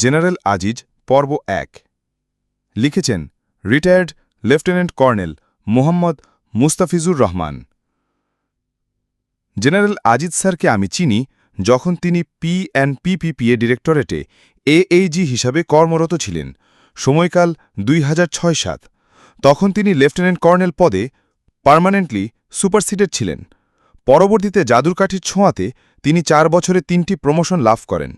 General Aziz, পর্ব এক। লিখেছেন retired lieutenant colonel Mohammad Mustafizur Rahman. General Aziz স্যারকে আমি চিনি যখন তিনি পি অ্যান্ড পিপিপিএ ডিরেক্টরেটে এএইজি হিসাবে কর্মরত ছিলেন, সময়কাল দুই সাত। তখন তিনি লেফটেন্যান্ট কর্নেল পদে পার্মানেন্টলি সুপারসিডেড ছিলেন। পরবর্তীতে জাদুরকাঠির ছোঁয়াতে তিনি চার বছরে তিনটি প্রমোশন লাভ করেন।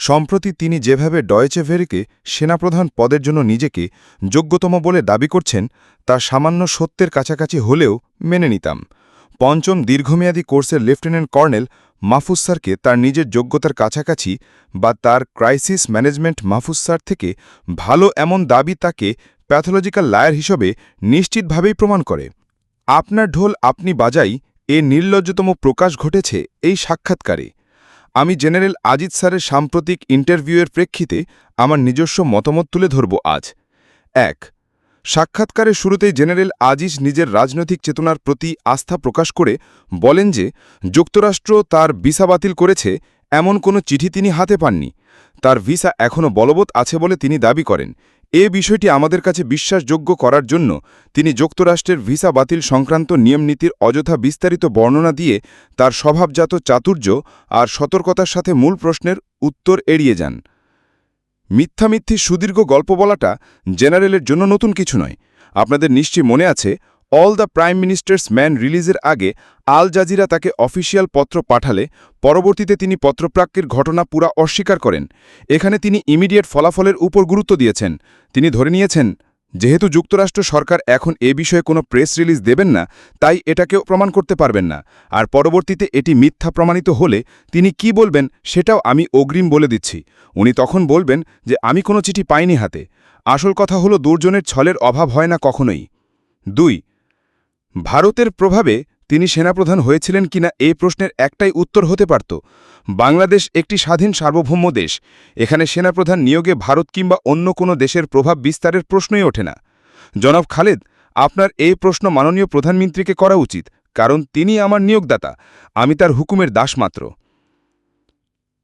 সম্প্রতি তিনি যেভাবে ডয়েচে ভেরিকে সেনাপ্রধান পদের জন্য নিজেকে যোগ্যতম বলে দাবি করছেন, তা সামান্য সত্যের কাছাকাছি হলেও মেনে নিতাম। পঞ্চম দীর্ঘমেয়াদী কোর্সের লেফটেন্যান্ট কর্নেল মাহফুজ স্যারকে তার নিজের যোগ্যতার কাছাকাছি বা তার ক্রাইসিস ম্যানেজমেন্ট মাহফুজ স্যার থেকে ভালো এমন দাবি তাকে প্যাথোলজিক্যাল লায়ার হিসেবে নিশ্চিতভাবেই প্রমাণ করে। আপনার ঢোল আপনি বাজাই, এ নির্লজ্জতম প্রকাশ ঘটেছে এই সাক্ষাৎকারে। আমি জেনারেল আজিজ স্যারের সাম্প্রতিক ইন্টারভিউয়ের প্রেক্ষিতে আমার নিজস্ব মতামত তুলে ধরব আজ। এক, সাক্ষাৎকারের শুরুতেই জেনারেল আজিজ নিজের রাজনৈতিক চেতনার প্রতি আস্থা প্রকাশ করে বলেন যে, যুক্তরাষ্ট্র তার ভিসা বাতিল করেছে এমন কোনো চিঠি তিনি হাতে পাননি। তার ভিসা এখনও বলবৎ আছে বলে তিনি দাবি করেন। এ বিষয়টি আমাদের কাছে বিশ্বাসযোগ্য করার জন্য তিনি যুক্তরাষ্ট্রের ভিসা বাতিল সংক্রান্ত নিয়মনীতির অযথা বিস্তারিত বর্ণনা দিয়ে তার স্বভাবজাত চাতুর্য আর সতর্কতার সাথে মূল প্রশ্নের উত্তর এড়িয়ে যান। মিথ্যামিথ্যি সুদীর্ঘ গল্প বলাটা জেনারেলের জন্য নতুন কিছু নয়। আপনাদের নিশ্চয়ই মনে আছে all the prime minister's men রিলিজের আগে আল জাজিরা তাকে অফিসিয়াল পত্র পাঠালে, পরবর্তীতে তিনি পত্রপ্রাক্যের ঘটনা পুরা অস্বীকার করেন। এখানে তিনি ইমিডিয়েট ফলাফলের উপর গুরুত্ব দিয়েছেন। তিনি ধরে নিয়েছেন, যেহেতু যুক্তরাষ্ট্র সরকার এখন এ বিষয়ে কোনো প্রেস রিলিজ দেবেন না, তাই এটাকেও প্রমাণ করতে পারবেন না। আর পরবর্তীতে এটি মিথ্যা প্রমাণিত হলে তিনি কি বলবেন সেটাও আমি অগ্রিম বলে দিচ্ছি। উনি তখন বলবেন যে, আমি কোনো চিঠি পাইনি হাতে। আসল কথা হলো দুর্জনের ছলের অভাব হয় না কখনোই। দুই ভারতের প্রভাবে তিনি সেনাপ্রধান হয়েছিলেন কিনা এই প্রশ্নের একটাই উত্তর হতে পারত, বাংলাদেশ একটি স্বাধীন সার্বভৌম দেশ। এখানে সেনাপ্রধান নিয়োগে ভারত কিংবা অন্য কোনো দেশের প্রভাব বিস্তারের প্রশ্নই ওঠে না। জনাব খালেদ, আপনার এই প্রশ্ন মাননীয় প্রধানমন্ত্রীকে করা উচিত, কারণ তিনি আমার নিয়োগদাতা, আমি তার হুকুমের দাস মাত্র।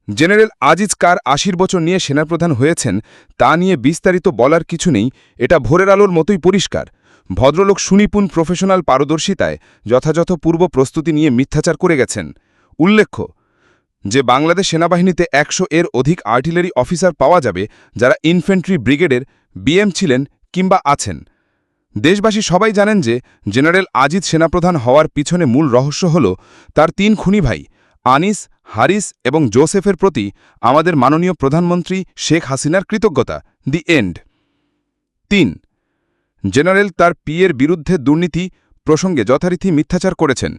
জেনারেল আজিজ কার আশির বছর নিয়ে সেনাপ্রধান হয়েছেন, তা নিয়ে বিস্তারিত বলার কিছু নেই, এটা ভোরের আলোর মতোই পরিষ্কার। ভদ্রলোক সুনিপুণ প্রফেশনাল পারদর্শিতায় যথাযথ পূর্ব প্রস্তুতি নিয়ে মিথ্যাচার করে গেছেন। উল্লেখ্য, যে বাংলাদেশ সেনাবাহিনীতে একশো এর অধিক আর্টিলারি অফিসার পাওয়া যাবে যারা ইনফেন্ট্রি ব্রিগেডের বিএম ছিলেন কিংবা আছেন। দেশবাসী সবাই জানেন যে জেনারেল আজিজ সেনাপ্রধান হওয়ার পিছনে মূল রহস্য হল তার তিন খুনি ভাই আনিস, হারিস এবং জোসেফের প্রতি আমাদের মাননীয় প্রধানমন্ত্রী শেখ হাসিনার কৃতজ্ঞতা। The end. তিন জেনারেল তার পিয়ের বিরুদ্ধে দুর্নীতি প্রসঙ্গে যথারীতি মিথ্যাচার করেছেন।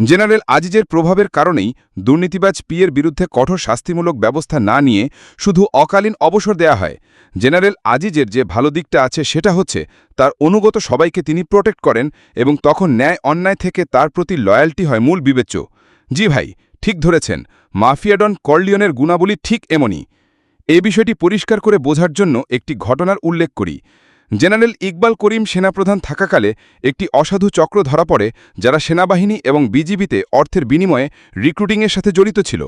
জেনারেল আজিজের প্রভাবের কারণেই দুর্নীতিবাজ পিয়ের বিরুদ্ধে কঠোর শাস্তিমূলক ব্যবস্থা না নিয়ে শুধু অকালীন অবসর দেয়া হয়। জেনারেল আজিজের যে ভালো দিকটা আছে সেটা হচ্ছে, তার অনুগত সবাইকে তিনি প্রোটেক্ট করেন এবং তখন ন্যায় অন্যায় থেকে তার প্রতি লয়্যালটি হয় মূল বিবেচ্য। জি ভাই, ঠিক ধরেছেন, মাফিয়াডন কর্লিয়নের গুণাবলী ঠিক এমনই। এ বিষয়টি পরিষ্কার করে বোঝার জন্য একটি ঘটনার উল্লেখ করি। জেনারেল ইকবাল করিম সেনাপ্রধান থাকাকালে একটি অসাধু চক্র ধরা পড়ে যারা সেনাবাহিনী এবং বিজিবিতে অর্থের বিনিময়ে রিক্রুটিংয়ের সাথে জড়িত ছিল।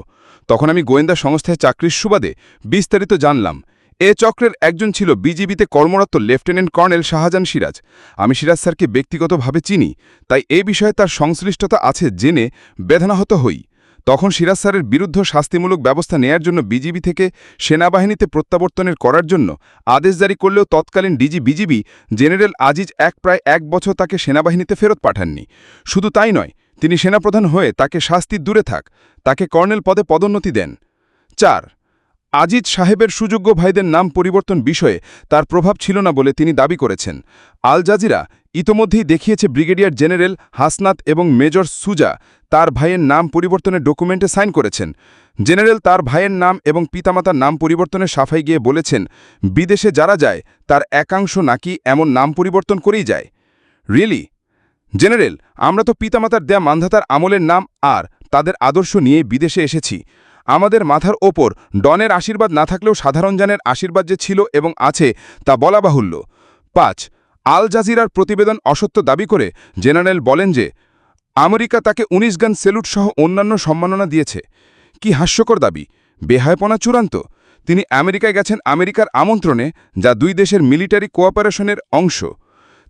তখন আমি গোয়েন্দা সংস্থায় চাকরির সুবাদে বিস্তারিত জানলাম। এ চক্রের একজন ছিল বিজিবিতে কর্মরত লেফটেন্যান্ট কর্নেল শাহজাহান সিরাজ। আমি সিরাজ স্যারকে ব্যক্তিগতভাবে চিনি, তাই এ বিষয়ে তার সংশ্লিষ্টতা আছে জেনে বেদনাহত হই। তখন সিরাজ স্যারের বিরুদ্ধ শাস্তিমূলক ব্যবস্থা নেয়ার জন্য বিজিবি থেকে সেনাবাহিনীতে প্রত্যাবর্তনের করার জন্য আদেশ জারি করলেও তৎকালীন ডিজি বিজিবি জেনারেল আজিজ এক প্রায় এক বছর তাকে সেনাবাহিনীতে ফেরত পাঠাননি। শুধু তাই নয়, তিনি সেনাপ্রধান হয়ে তাকে শাস্তি দূরে থাক, তাকে কর্নেল পদে পদোন্নতি দেন। চার আজিজ সাহেবের সুযোগ্য ভাইদের নাম পরিবর্তন বিষয়ে তার প্রভাব ছিল না বলে তিনি দাবি করেছেন। আল জাজিরা ইতোমধ্যেই দেখিয়েছে ব্রিগেডিয়ার জেনারেল হাসনাত এবং মেজর সুজা তার ভাইয়ের নাম পরিবর্তনের ডকুমেন্টে সাইন করেছেন। জেনারেল তার ভাইয়ের নাম এবং পিতামাতার নাম পরিবর্তনের সাফাই গিয়ে বলেছেন, বিদেশে যারা যায়, তার একাংশ নাকি এমন নাম পরিবর্তন করেই যায়। রিয়েলি? জেনারেল, আমরা তো পিতামাতার দেয়া মান্ধাতার আমলের নাম আর তাদের আদর্শ নিয়ে বিদেশে এসেছি। আমাদের মাথার ওপর ডনের আশীর্বাদ না থাকলেও সাধারণ জানের আশীর্বাদ যে ছিল এবং আছে তা বলা বাহুল্য। পাঁচ, আল জাজিরার প্রতিবেদন অসত্য দাবি করে জেনারেল বলেন যে, আমেরিকা তাকে ১৯ গান সেলুট সহ অন্যান্য সম্মাননা দিয়েছে। কি হাস্যকর দাবি। বেহায়পনা চূড়ান্ত। তিনি আমেরিকায় গেছেন আমেরিকার আমন্ত্রণে, যা দুই দেশের মিলিটারি কোঅপারেশনের অংশ।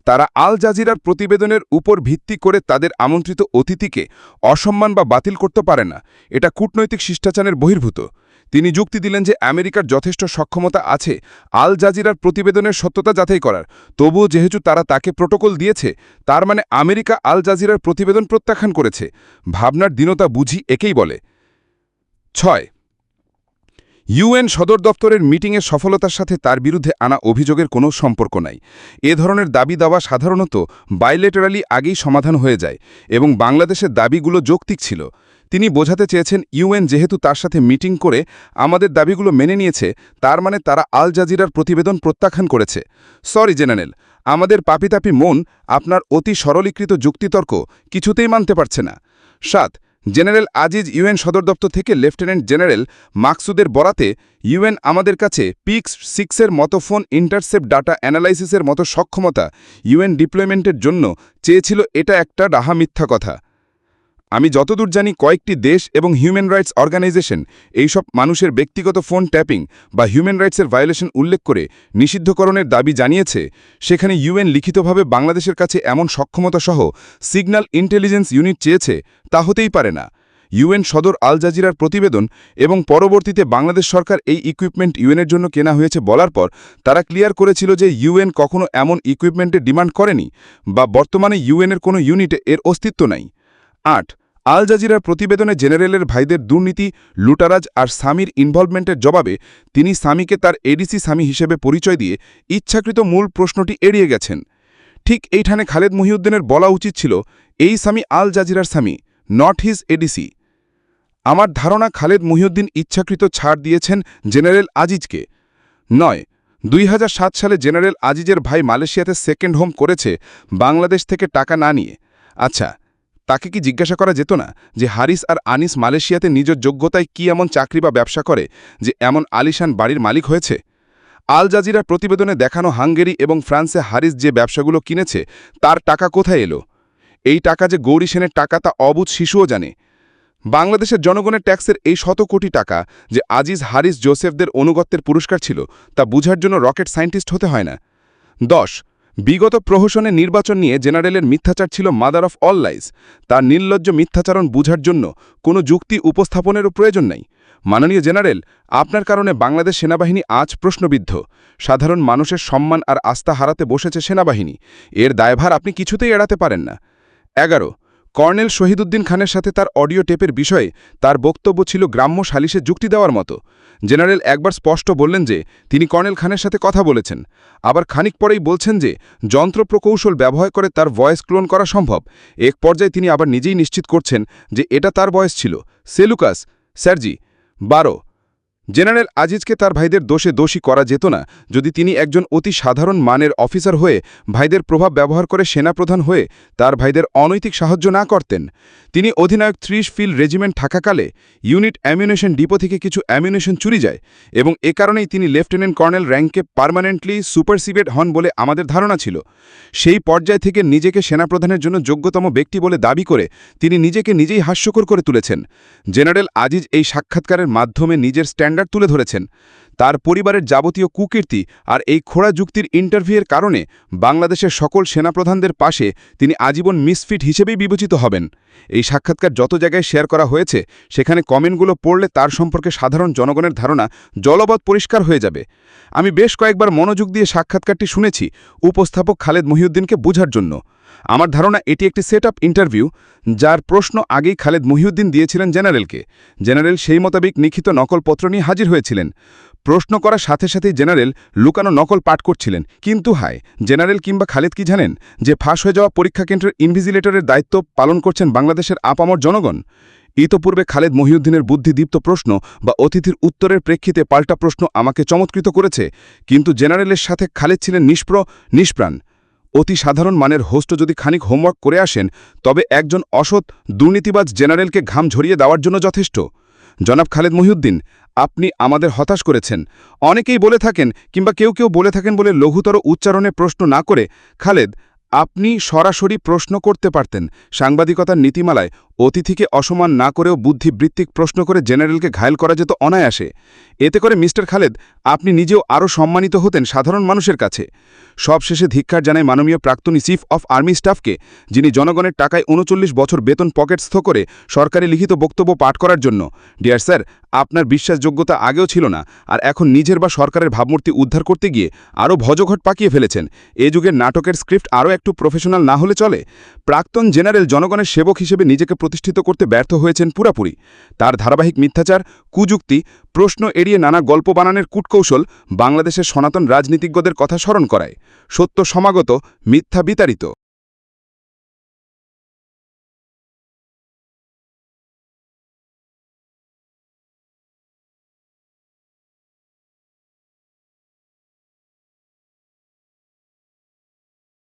তারা আল জাজিরার প্রতিবেদনের উপর ভিত্তি করে তাদের আমন্ত্রিত অতিথিকে অসম্মান বা বাতিল করতে পারে না। এটা কূটনৈতিক শিষ্টাচারের বহির্ভূত। তিনি যুক্তি দিলেন যে আমেরিকার যথেষ্ট সক্ষমতা আছে আল জাজিরার প্রতিবেদনের সত্যতা যাচাই করার। তবুও যেহেতু তারা তাকে প্রোটোকল দিয়েছে, তার মানে আমেরিকা আল জাজিরার প্রতিবেদন প্রত্যাখ্যান করেছে। ভাবনার দীনতা বুঝি একেই বলে। ছয় ইউএন সদর দপ্তরের মিটিংয়ের সফলতার সাথে তার বিরুদ্ধে আনা অভিযোগের কোনো সম্পর্ক নাই। এ ধরনের দাবি দাওয়া সাধারণত বাইলেটারালি আগেই সমাধান হয়ে যায় এবং বাংলাদেশের দাবিগুলো যৌক্তিক ছিল। তিনি বোঝাতে চেয়েছেন ইউএন যেহেতু তার সাথে মিটিং করে আমাদের দাবিগুলো মেনে নিয়েছে, তার মানে তারা আল জাজিরার প্রতিবেদন প্রত্যাখ্যান করেছে। সরি, জেনারেল, আমাদের পাপিতাপি মন আপনার অতি সরলীকৃত যুক্তিতর্ক কিছুতেই মানতে পারছে না। সাত জেনারেল আজিজ ইউএন সদর দপ্তর থেকে লেফটেন্যান্ট জেনারেল মাকসুদের বরাতে ইউএন আমাদের কাছে পিক্স সিক্সের মতো ফোন ইন্টারসেপ্ট ডাটা অ্যানালাইসিসের মতো সক্ষমতা ইউএন ডিপ্লয়মেন্টের জন্য চেয়েছিল, এটা একটা ডাহা মিথ্যা কথা। আমি যতদূর জানি কয়েকটি দেশ এবং হিউম্যান রাইটস অর্গানাইজেশন এইসব মানুষের ব্যক্তিগত ফোন ট্যাপিং বা হিউম্যান রাইটসের ভায়োলেশন উল্লেখ করে নিষিদ্ধকরণের দাবি জানিয়েছে। সেখানে ইউএন লিখিতভাবে বাংলাদেশের কাছে এমন সক্ষমতা সহ সিগন্যাল ইন্টেলিজেন্স ইউনিট চেয়েছে, তা হতেই পারে না। ইউএন সদর আল জাজিরার প্রতিবেদন এবং পরবর্তীতে বাংলাদেশ সরকার এই ইকুইপমেন্ট ইউএনের জন্য কেনা হয়েছে বলার পর, তারা ক্লিয়ার করেছিল যে ইউএন কখনো এমন ইকুইপমেন্টের ডিমান্ড করেনি বা বর্তমানে ইউএনের কোনো ইউনিটে এর অস্তিত্ব নাই। আট আল জাজিরার প্রতিবেদনে জেনারেলের ভাইদের দুর্নীতি, লুটারাজ আর সামির ইনভলভমেন্টের জবাবে তিনি সামিকে তার এডিসি সামি হিসেবে পরিচয় দিয়ে ইচ্ছাকৃত মূল প্রশ্নটি এড়িয়ে গেছেন। ঠিক এইখানে খালেদ মহিউদ্দিনের বলা উচিত ছিল, এই সামি আল জাজিরার সামি নট হিজ এডিসি আমার ধারণা খালেদ মহিউদ্দিন ইচ্ছাকৃত ছাড় দিয়েছেন জেনারেল আজিজকে। নয়, দুই সালে জেনারেল আজিজের ভাই মালয়েশিয়াতে সেকেন্ড হোম করেছে, বাংলাদেশ থেকে টাকা না নিয়ে। আচ্ছা তাকে কি জিজ্ঞাসা করা যেত না যে হারিস আর আনিস মালয়েশিয়াতে নিজের যোগ্যতায় কি এমন চাকরি বা ব্যবসা করে যে এমন আলিশান বাড়ির মালিক হয়েছে? আল জাজিরার প্রতিবেদনে দেখানো হাঙ্গেরি এবং ফ্রান্সে হারিস যে ব্যবসাগুলো কিনেছে, তার টাকা কোথায় এলো? এই টাকা যে গৌরী সেনের টাকা তা অবুধ শিশুও জানে। বাংলাদেশের জনগণের ট্যাক্সের এই শত কোটি টাকা যে আজিজ হারিস জোসেফদের অনুগত্যের পুরস্কার ছিল, তা বুঝার জন্য রকেট সায়েন্টিস্ট হতে হয় না। দশ বিগত প্রহসনে নির্বাচন নিয়ে জেনারেলের মিথ্যাচার ছিল মাদার অফ অল লাইস। তার নির্লজ্জ মিথ্যাচারণ বুঝার জন্য কোনো যুক্তি উপস্থাপনেরও প্রয়োজন নাই। মাননীয় জেনারেল, আপনার কারণে বাংলাদেশ সেনাবাহিনী আজ প্রশ্নবিদ্ধ। সাধারণ মানুষের সম্মান আর আস্থা হারাতে বসেছে সেনাবাহিনী। এর দায়ভার আপনি কিছুতেই এড়াতে পারেন না। এগারো কর্নেল শহীদুদ্দিন খানের সাথে তার অডিও টেপের বিষয়ে তার বক্তব্য ছিল গ্রাম্য সালিশে যুক্তি দেওয়ার মতো। জেনারেল একবার স্পষ্ট বললেন যে, তিনি কর্নেল খানের সাথে কথা বলেছেন। আবার খানিক পরেই বলছেন যে, যন্ত্র প্রকৌশল ব্যবহার করে তার ভয়েস ক্লোন করা সম্ভব। এক পর্যায়ে তিনি আবার নিজেই নিশ্চিত করছেন যে, এটা তার বয়স ছিল। সেলুকাস স্যারজি, বারো জেনারেল আজিজকে তার ভাইদের দোষে দোষী করা যেত না, যদি তিনি একজন অতি সাধারণ মানের অফিসার হয়ে ভাইদের প্রভাব ব্যবহার করে সেনাপ্রধান হয়ে তার ভাইদের অনৈতিক সাহায্য না করতেন। তিনি অধিনায়ক ত্রিশ ফিল রেজিমেন্ট থাকাকালে ইউনিট অ্যামিউনেশন ডিপো থেকে কিছু অ্যামিউনেশন চুরি যায় এবং এ কারণেই তিনি লেফটেন্যান্ট কর্নেল র্যাঙ্কে পার্মানেন্টলি সুপারসিভেট হন বলে আমাদের ধারণা ছিল। সেই পর্যায় থেকে নিজেকে সেনাপ্রধানের জন্য যোগ্যতম ব্যক্তি বলে দাবি করে তিনি নিজেকে নিজেই হাস্যকর করে তুলেছেন। জেনারেল আজিজ এই সাক্ষাৎকারের মাধ্যমে নিজের স্ট্যান্ডার্ড তুলে ধরেছেন। তার পরিবারের যাবতীয় কুকীর্তি আর এই খোড়া যুক্তির ইন্টারভিউয়ের কারণে বাংলাদেশের সকল সেনাপ্রধানদের পাশে তিনি আজীবন মিসফিট হিসেবেই বিবেচিত হবেন। এই সাক্ষাৎকার যত জায়গায় শেয়ার করা হয়েছে, সেখানে কমেন্টগুলো পড়লে তার সম্পর্কে সাধারণ জনগণের ধারণা জলবৎ পরিষ্কার হয়ে যাবে। আমি বেশ কয়েকবার মনোযোগ দিয়ে সাক্ষাৎকারটি শুনেছি উপস্থাপক খালেদ মহিউদ্দিনকে বোঝার জন্য। আমার ধারণা এটি একটি সেট ইন্টারভিউ, যার প্রশ্ন আগেই খালেদ মহিউদ্দিন দিয়েছিলেন জেনারেলকে। জেনারেল সেই মোতাবেক লিখিত নকলপত্র নিয়ে হাজির হয়েছিলেন। প্রশ্ন করার সাথে সাথেই জেনারেল লুকানো নকল পাঠ করছিলেন। কিন্তু হায়, জেনারেল কিংবা খালেদ কি জানেন যে ফাঁস হয়ে যাওয়া পরীক্ষা কেন্দ্রের ইনভিজিলেটরের দায়িত্ব পালন করছেন বাংলাদেশের আপামর জনগণ? ইতপূর্বে খালেদ মহিউদ্দিনের বুদ্ধিদীপ্ত প্রশ্ন বা অতিথির উত্তরের প্রেক্ষিতে পাল্টা প্রশ্ন আমাকে চমৎকৃত করেছে, কিন্তু জেনারেলের সাথে খালেদ ছিলেন নিষ্প্র, নিষ্প্রাণ। অতি সাধারণ মানের হোস্ট যদি খানিক হোমওয়ার্ক করে আসেন, তবে একজন অসৎ দুর্নীতিবাজ জেনারেলকে ঘাম ঝরিয়ে দেওয়ার জন্য যথেষ্ট। জনাব খালেদ মহিউদ্দিন, আপনি আমাদের হতাশ করেছেন। অনেকেই বলে থাকেন কিংবা কেউ কেউ বলে থাকেন বলে লঘুতর উচ্চারণে প্রশ্ন না করে, খালেদ, আপনি সরাসরি প্রশ্ন করতে পারতেন। সাংবাদিকতার নীতিমালায় অতিথিকে অসমান না করেও বুদ্ধিবৃত্তিক প্রশ্ন করে জেনারেলকে ঘায়ল করা যেত অনায়াসে। এতে করে মিস্টার খালেদ আপনি নিজেও আরও সম্মানিত হতেন সাধারণ মানুষের কাছে। সবশেষে ধিক্ষার জানায় মাননীয় প্রাক্তনী চিফ অফ আর্মি স্টাফকে, যিনি জনগণের টাকায় উনচল্লিশ বছর বেতন পকেটস্থ করে সরকারি লিখিত বক্তব্য পাঠ করার জন্য। ডিয়ার স্যার, আপনার বিশ্বাসযোগ্যতা আগেও ছিল না, আর এখন নিজের বা সরকারের ভাবমূর্তি উদ্ধার করতে গিয়ে আরও ভজঘট পাকিয়ে ফেলেছেন। এ যুগের নাটকের স্ক্রিপ্ট আরও একটু প্রফেশনাল না হলে চলে? প্রাক্তন জেনারেল জনগণের সেবক হিসেবে নিজেকে প্রতিষ্ঠিত করতে ব্যর্থ হয়েছেন পুরাপুরি। তার ধারাবাহিক মিথ্যাচার, কুযুক্তি প্রশ্ন এড়িয়ে নানা গল্প বানানোর কূটকৌশল বাংলাদেশের সনাতন রাজনীতিজ্ঞদের কথা স্মরণ করায়। সত্য সমাগত, মিথ্যা বিতাড়িত।